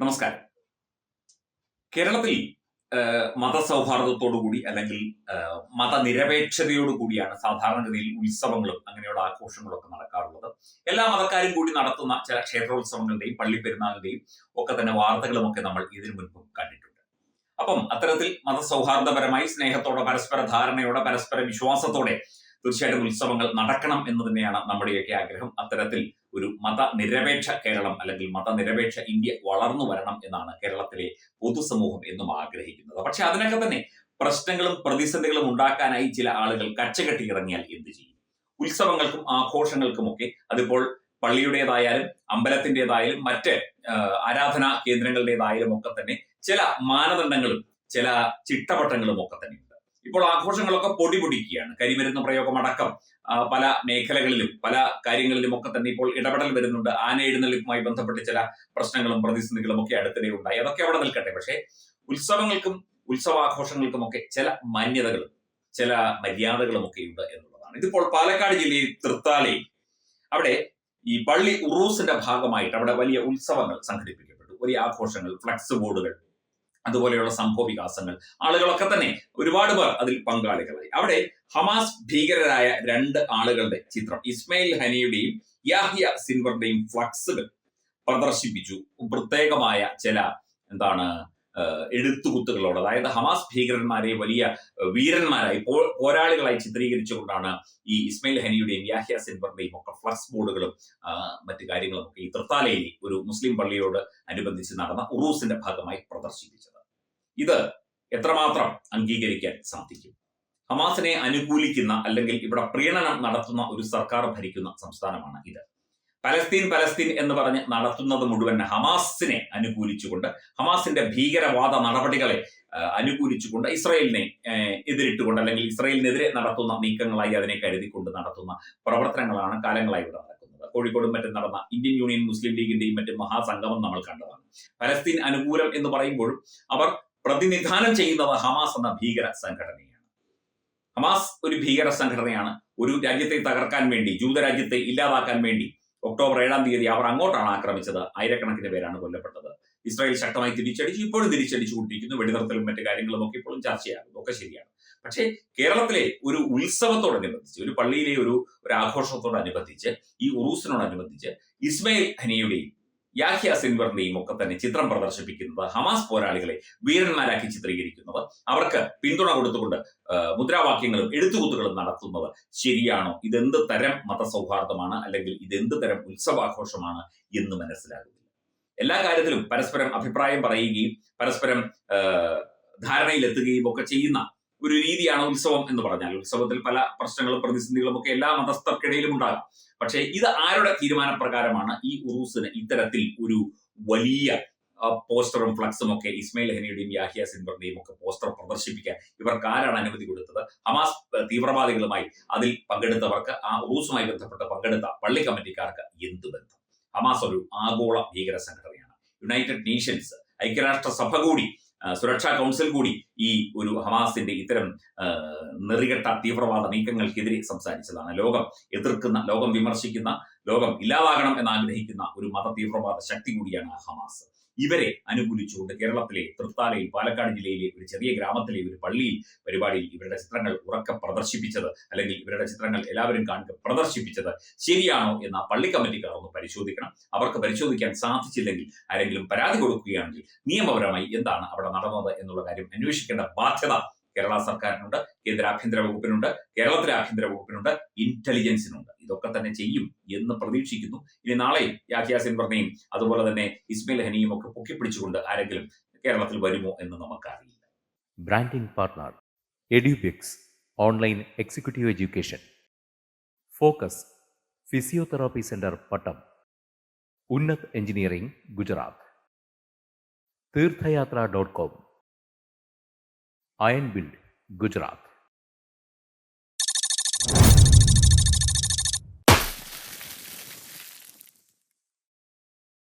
നമസ്കാരം. കേരളത്തിൽ മതസൗഹാർദ്ദത്തോടുകൂടി അല്ലെങ്കിൽ മതനിരപേക്ഷതയോടുകൂടിയാണ് മതനിരപേക്ഷതയോടു കൂടിയാണ് സാധാരണഗതിയിൽ ഉത്സവങ്ങളും അങ്ങനെയുള്ള ആഘോഷങ്ങളും ഒക്കെ നടക്കാറുള്ളത്. എല്ലാ മതക്കാരും കൂടി നടത്തുന്ന ചില ക്ഷേത്രോത്സവങ്ങളുടെയും പള്ളിപ്പെരുന്നാളിന്റെയും ഒക്കെ തന്നെ വാർത്തകളും ഒക്കെ നമ്മൾ ഇതിനു മുൻപും കണ്ടിട്ടുണ്ട്. അപ്പം അത്തരത്തിൽ മതസൗഹാർദ്ദപരമായി സ്നേഹത്തോടെ പരസ്പര ധാരണയോടെ പരസ്പര വിശ്വാസത്തോടെ തീർച്ചയായിട്ടും ഉത്സവങ്ങൾ നടക്കണം എന്ന് തന്നെയാണ് നമ്മുടെയൊക്കെ ആഗ്രഹം. അത്തരത്തിൽ ഒരു മതനിരപേക്ഷ കേരളം അല്ലെങ്കിൽ മതനിരപേക്ഷ ഇന്ത്യ വളർന്നു വരണം എന്നാണ് കേരളത്തിലെ പൊതുസമൂഹം എന്നും ആഗ്രഹിക്കുന്നത്. പക്ഷെ അതിനൊക്കെ തന്നെ പ്രശ്നങ്ങളും പ്രതിസന്ധികളും ഉണ്ടാക്കാനായി ചില ആളുകൾ കച്ചകെട്ടി ഇറങ്ങിയാൽ എന്ത് ചെയ്യും? ഉത്സവങ്ങൾക്കും ആഘോഷങ്ങൾക്കുമൊക്കെ അതിപ്പോൾ പള്ളിയുടേതായാലും അമ്പലത്തിന്റെതായാലും മറ്റ് ആരാധനാ കേന്ദ്രങ്ങളുടേതായാലും ഒക്കെ തന്നെ ചില മാനദണ്ഡങ്ങളും ചില ചിട്ടവട്ടങ്ങളും ഒക്കെ തന്നെ ഇപ്പോൾ ആഘോഷങ്ങളൊക്കെ പൊടി പൊടിക്കുകയാണ് കരിമരുന്ന് പ്രയോഗം അടക്കം പല മേഖലകളിലും പല കാര്യങ്ങളിലും ഒക്കെ തന്നെ ഇപ്പോൾ ഇടപെടൽ വരുന്നുണ്ട്. ആന എഴുന്നള്ളിപ്പുമായി ബന്ധപ്പെട്ട് ചില പ്രശ്നങ്ങളും പ്രതിസന്ധികളും ഒക്കെ അടുത്തിടെ ഉണ്ടായി. അതൊക്കെ അവിടെ നിൽക്കട്ടെ. പക്ഷേ ഉത്സവങ്ങൾക്കും ഉത്സവാഘോഷങ്ങൾക്കും ഒക്കെ ചില മാന്യതകളും ചില മര്യാദകളും ഒക്കെ ഉണ്ട് എന്നുള്ളതാണ്. ഇതിപ്പോൾ പാലക്കാട് ജില്ലയിൽ തൃത്താലയിൽ അവിടെ ഈ പള്ളി ഉറൂസിന്റെ ഭാഗമായിട്ട് അവിടെ വലിയ ഉത്സവങ്ങൾ സംഘടിപ്പിക്കപ്പെട്ടു. വലിയ ആഘോഷങ്ങൾ ഫ്ലക്സ് ബോർഡുകൾ അതുപോലെയുള്ള സംഭവ വികാസങ്ങൾ. ആളുകളൊക്കെ തന്നെ ഒരുപാട് പേർ അതിൽ പങ്കാളികളായി. അവിടെ ഹമാസ് ഭീകരരായ രണ്ട് ആളുകളുടെ ചിത്രം ഇസ്മയിൽ ഹനിയുടെയും യാഹിയ സിൻവറുടെയും ഫ്ലക്സുകൾ പ്രദർശിപ്പിച്ചു. പ്രത്യേകമായ ചില എന്താണ് എഴുത്തുകുത്തുകളോട്. അതായത് ഹമാസ് ഭീകരന്മാരെ വലിയ വീരന്മാരായി പോരാളികളായി ചിത്രീകരിച്ചുകൊണ്ടാണ് ഈ ഇസ്മയിൽ ഹനിയുടെയും യാഹിയ സിൻവറിന്റെയും ഒക്കെ ഫ്ലക്സ് ബോർഡുകളും മറ്റു കാര്യങ്ങളും ഒക്കെ ഈ തൃത്താലയിലെ ഒരു മുസ്ലിം പള്ളിയോട് അനുബന്ധിച്ച് നടന്ന ഉറൂസിന്റെ ഭാഗമായി പ്രദർശിപ്പിച്ചത്. ഇത് എത്രമാത്രം അംഗീകരിക്കാൻ സാധിക്കും? ഹമാസിനെ അനുകൂലിക്കുന്ന അല്ലെങ്കിൽ ഇവിടെ പ്രീണനം നടത്തുന്ന ഒരു സർക്കാർ ഭരിക്കുന്ന സംസ്ഥാനമാണ് ഇത്. പലസ്തീൻ പലസ്തീൻ എന്ന് പറഞ്ഞ് നടത്തുന്നത് മുഴുവൻ ഹമാസിനെ അനുകൂലിച്ചുകൊണ്ട് ഹമാസിന്റെ ഭീകരവാദ നടപടികളെ അനുകൂലിച്ചുകൊണ്ട് ഇസ്രയേലിനെ എതിരിട്ടുകൊണ്ട് അല്ലെങ്കിൽ ഇസ്രയേലിനെതിരെ നടത്തുന്ന നീക്കങ്ങളായി അതിനെ കരുതിക്കൊണ്ട് നടത്തുന്ന പ്രവർത്തനങ്ങളാണ് കാലങ്ങളായി ഇവിടെ നടക്കുന്നത്. കോഴിക്കോടും മറ്റും നടന്ന ഇന്ത്യൻ യൂണിയൻ മുസ്ലിം ലീഗിന്റെയും മറ്റും മഹാസംഗമം നമ്മൾ കണ്ടതാണ്. പലസ്തീൻ അനുകൂലം എന്ന് പറയുമ്പോഴും അവർ പ്രതിനിധാനം ചെയ്യുന്നത് ഹമാസ് എന്ന ഭീകര സംഘടനയാണ്. ഹമാസ് ഒരു ഭീകര സംഘടനയാണ്. ഒരു രാജ്യത്തെ തകർക്കാൻ വേണ്ടി ജൂതരാജ്യത്തെ ഇല്ലാതാക്കാൻ വേണ്ടി ഒക്ടോബർ ഏഴാം തീയതി അവർ അങ്ങോട്ടാണ് ആക്രമിച്ചത്. ആയിരക്കണക്കിന് പേരാണ് കൊല്ലപ്പെട്ടത്. ഇസ്രായേൽ ശക്തമായി തിരിച്ചടിച്ചു ഇപ്പോഴും തിരിച്ചടിച്ചു കൊണ്ടിരിക്കുന്നു. വെടിനിർത്തലും മറ്റു കാര്യങ്ങളും ഒക്കെ ഇപ്പോഴും ചർച്ചയാകുന്നു ഒക്കെ ശരിയാണ്. പക്ഷേ കേരളത്തിലെ ഒരു ഉത്സവത്തോടനുബന്ധിച്ച് ഒരു പള്ളിയിലെ ഒരു ഒരു ആഘോഷത്തോടനുബന്ധിച്ച് ഈ ഉറൂസിനോടനുബന്ധിച്ച് ഇസ്മയിൽ ഹനിയുടെയും യാഹ്യ സിൻവറിന്റെയും ഒക്കെ തന്നെ ചിത്രം പ്രദർശിപ്പിക്കുന്നത് ഹമാസ് പോരാളികളെ വീരന്മാരാക്കി ചിത്രീകരിക്കുന്നത്. അവർക്ക് പിന്തുണ കൊടുത്തുകൊണ്ട് മുദ്രാവാക്യങ്ങളും എഴുത്തുകുത്തുകളും നടത്തുന്നത് ശരിയാണോ? ഇതെന്ത് തരം മതസൗഹാർദ്ദമാണ്? അല്ലെങ്കിൽ ഇതെന്ത് തരം ഉത്സവാഘോഷമാണ് എന്ന് മനസ്സിലാകുന്നില്ല. എല്ലാ കാര്യത്തിലും പരസ്പരം അഭിപ്രായം പറയുകയും പരസ്പരം ധാരണയിലെത്തുകയും ഒക്കെ ചെയ്യുന്ന ഒരു രീതിയാണ് ഉത്സവം എന്ന് പറഞ്ഞാൽ. ഉത്സവത്തിൽ പല പ്രശ്നങ്ങളും പ്രതിസന്ധികളും ഒക്കെ എല്ലാ മതസ്ഥർക്കിടയിലും ഉണ്ടാകാം. പക്ഷേ ഇത് ആരുടെ തീരുമാനപ്രകാരമാണ്? ഈ ഉറൂസിന് ഇത്തരത്തിൽ ഒരു വലിയ പോസ്റ്ററും ഫ്ലക്സും ഒക്കെ ഇസ്മയിൽ ഹനിയുടെയും യാഹിയ സിൻബറിന്റെയും ഒക്കെ പോസ്റ്റർ പ്രദർശിപ്പിക്കാൻ ഇവർക്ക് ആരാണ് അനുമതി കൊടുത്തത്? ഹമാസ് തീവ്രവാദികളുമായി അതിൽ പങ്കെടുത്തവർക്ക് ആ ഉറൂസുമായി ബന്ധപ്പെട്ട് പങ്കെടുത്ത പള്ളി കമ്മിറ്റിക്കാർക്ക് എന്ത് ബന്ധം? ഹമാസ് ഒരു ആഗോള ഭീകര സംഘടനയാണ്. യുണൈറ്റഡ് നേഷൻസ് ഐക്യരാഷ്ട്ര സഭ കൂടി സുരക്ഷാ കൗൺസിൽ കൂടി ഈ ഒരു ഹമാസിന്റെ ഇത്തരം നെറികെട്ട തീവ്രവാദ നീക്കങ്ങൾക്കെതിരെ സംസാരിച്ചതാണ്. ലോകം എതിർക്കുന്ന ലോകം വിമർശിക്കുന്ന ലോകം ഇല്ലാതാകണം എന്ന് ആഗ്രഹിക്കുന്ന ഒരു മത തീവ്രവാദ ശക്തി കൂടിയാണ് ഹമാസ്. ഇവരെ അനുകൂലിച്ചുകൊണ്ട് കേരളത്തിലെ തൃത്താലയിൽ പാലക്കാട് ജില്ലയിലെ ഒരു ചെറിയ ഗ്രാമത്തിലെ ഒരു പള്ളിയിൽ പരിപാടിയിൽ ഇവരുടെ ചിത്രങ്ങൾ ഉറക്കെ പ്രദർശിപ്പിച്ചത് അല്ലെങ്കിൽ ഇവരുടെ ചിത്രങ്ങൾ എല്ലാവരും കാണുക പ്രദർശിപ്പിച്ചത് ശരിയാണോ എന്ന് പള്ളി കമ്മിറ്റിക്കാർ ഒന്ന് പരിശോധിക്കണം. അവർക്ക് പരിശോധിക്കാൻ സാധിച്ചില്ലെങ്കിൽ ആരെങ്കിലും പരാതി കൊടുക്കുകയാണെങ്കിൽ നിയമപരമായി എന്താണ് അവിടെ നടന്നത് എന്നുള്ള കാര്യം അന്വേഷിക്കേണ്ട ബാധ്യത കേരള സർക്കാരിനുണ്ട് കേന്ദ്ര ആഭ്യന്തര വകുപ്പിനുണ്ട് കേരളത്തിലെ ആഭ്യന്തര വകുപ്പിനുണ്ട് ഇന്റലിജൻസിനുണ്ട് ഇതൊക്കെ തന്നെ ചെയ്യും എന്ന് പ്രതീക്ഷിക്കുന്നു. ഇനി നാളെ യാഹിയ സിൻവറിനെയും അതുപോലെ തന്നെ ഇസ്മയിൽ ഹനിയും ഒക്കെ പൊക്കിപ്പിടിച്ചുകൊണ്ട് ആരെങ്കിലും കേരളത്തിൽ വരുമോ എന്ന് നമുക്കറിയില്ല. Branding partner Edubix online executive education focus physiotherapy centre Pattom Unnat engineering Gujarat Tirthayatra dot com Ion build Gujarat